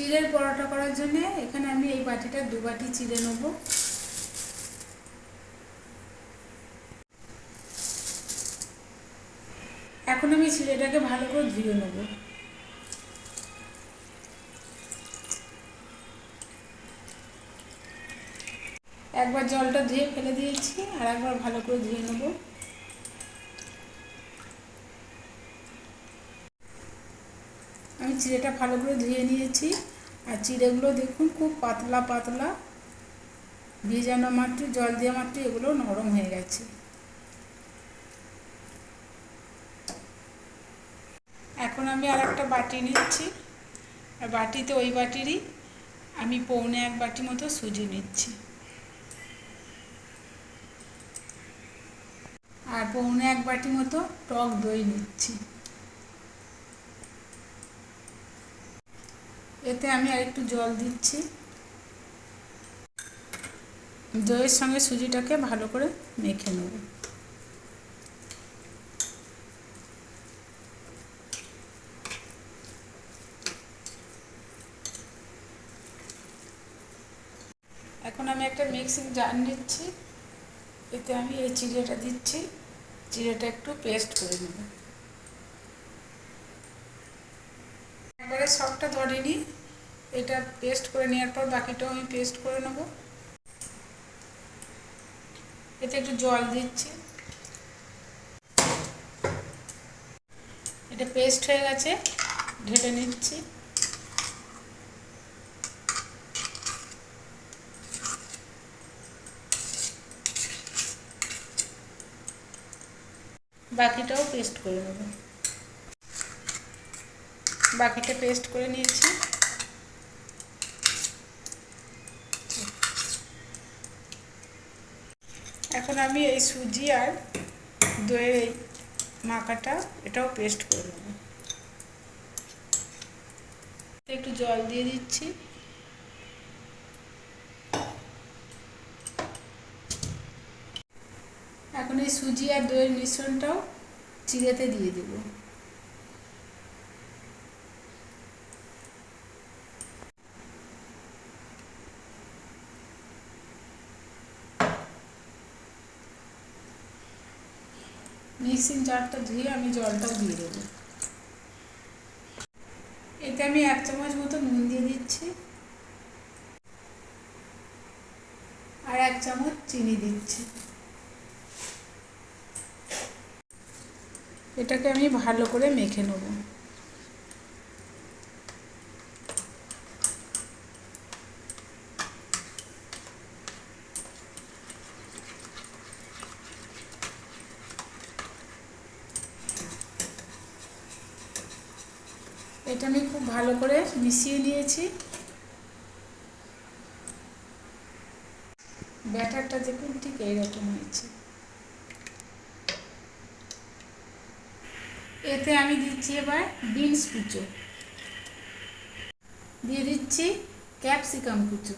চিড়ের পরোটা করার জন্য এখানে আমি এই বাটিটা দু বাটি চিড়ে নেব। এখন আমি চিড়েটাকে ভালো করে ধুয়ে নেব। একবার জলটা ধুয়ে ফেলে দিয়েছি, আর একবার ভালো করে ধুয়ে নেব। আমি চিড়েটা ভালো করে ধুয়ে নিয়েছি। আর চিড়েগুলো দেখুন খুব পাতলা পাতলা। ভিজানো মাত্র জল দেওয়া মাত্র এগুলো নরম হয়ে গেছে। এখন আমি আর একটা বাটি নিচ্ছি। আর বাটিতে ওই বাটিরই আমি পৌনে এক বাটি মতো সুজি নিচ্ছি। আর পৌনে এক বাটি মতো টক দই নিচ্ছি। এতে আমি আর একটু জল দিচ্ছি। দইয়ের সঙ্গে সুজিটাকে ভালো করে মেখে নেব। এখন আমি একটা মিক্সিং জার নিচ্ছি। এতে আমি এই চিড়েটা দিচ্ছি। চিড়েটা একটু পেস্ট করে নেব। একবারে সবটা ধরিনি এটা পেস্ট করে নেওয়ার পর বাকিটাও আমি পেস্ট করে নেব। এতে একটু জল দিচ্ছি। এটা পেস্ট হয়ে গেছে, ঢেলে নিচ্ছি। বাকিটাও পেস্ট করে নেব। বাকিটা পেস্ট করে নিয়েছি। এখন আমি এই সুজি আর দইয়ের এই মাখাটা এটাও পেস্ট করে নেব। একটু জল দিয়ে দিচ্ছি। এখন এই সুজি আর দইয়ের মিশ্রণটাও চিড়েতে দিয়ে দেব। মিক্সিং জারটা ধুয়ে আমি জলটাও দিয়ে দেবো। এতে আমি এক চামচ মতো নুন দিয়ে দিচ্ছি। আর এক চামচ চিনি দিচ্ছি। এটাকে আমি ভালো করে মেখে নেব। এটা আমি খুব ভালো করে মিশিয়ে নিয়েছি। ব্যাটারটা দেখুন, ঠিক এইরকম হয়েছে। এতে আমি দিচ্ছি এবার বিনস কুচো। দিয়ে দিচ্ছি ক্যাপসিকাম কুচো।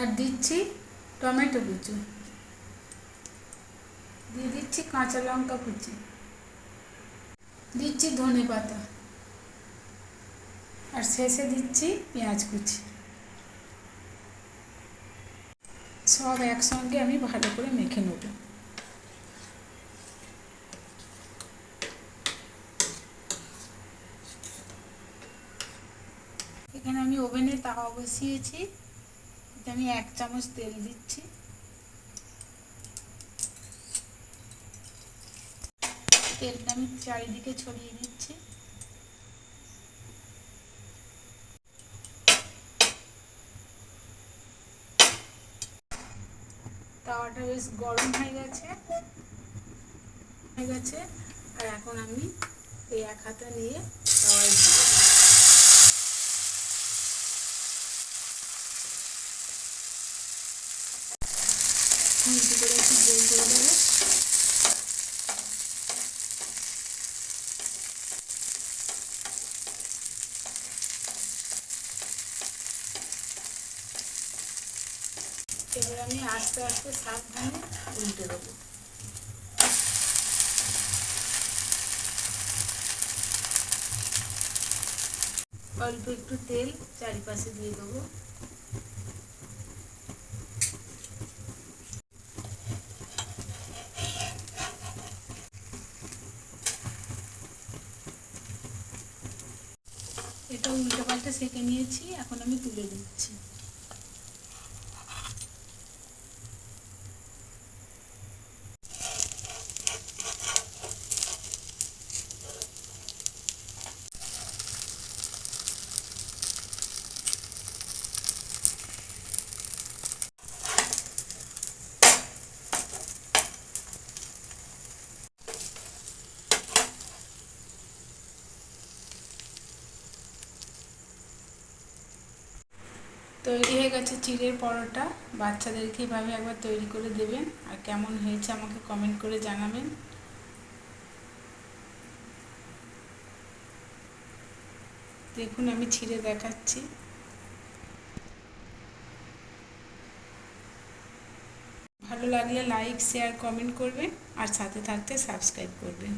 আর দিচ্ছি টমেটো কুচো। দিয়ে দিচ্ছি কাঁচা লঙ্কা কুচি। দিচ্ছি ধনে পাতা। আর শেষে দিচ্ছি পেঁয়াজ কুচি। সব একসঙ্গে আমি ভালো করে মেখে নেব। এখানে আমি ওভেনে তাওয়া বসিয়েছি। আমি এক চামচ তেল দিচ্ছি। তেলটা আমি চারিদিকে ছড়িয়ে দিচ্ছি তাওয়াটা বেশ গরম হয়ে গেছে। হয়ে গেছে। আর এখন আমি এই এক হাতা নিয়ে তাওয়ায় দিয়ে দেবো। এবার আমি আস্তে আস্তে সাবধানে উল্টে দেবো। অল্প একটু তেল চারিপাশে দিয়ে দেবো। এটা উল্টে পাল্টে সেঁকে নিয়েছি, এখন আমি তুলে দিচ্ছি তৈরি হয়ে গেছে চিড়ের পরোটা। বাচ্চাদেরকে এভাবে একবার তৈরি করে দেবেন। আর কেমন হয়েছে আমাকে কমেন্ট করে জানাবেন। দেখুন, আমি ছিঁড়ে দেখাচ্ছি। ভালো লাগলে লাইক শেয়ার কমেন্ট করবেন। আর সাথে থাকতে সাবস্ক্রাইব করবেন।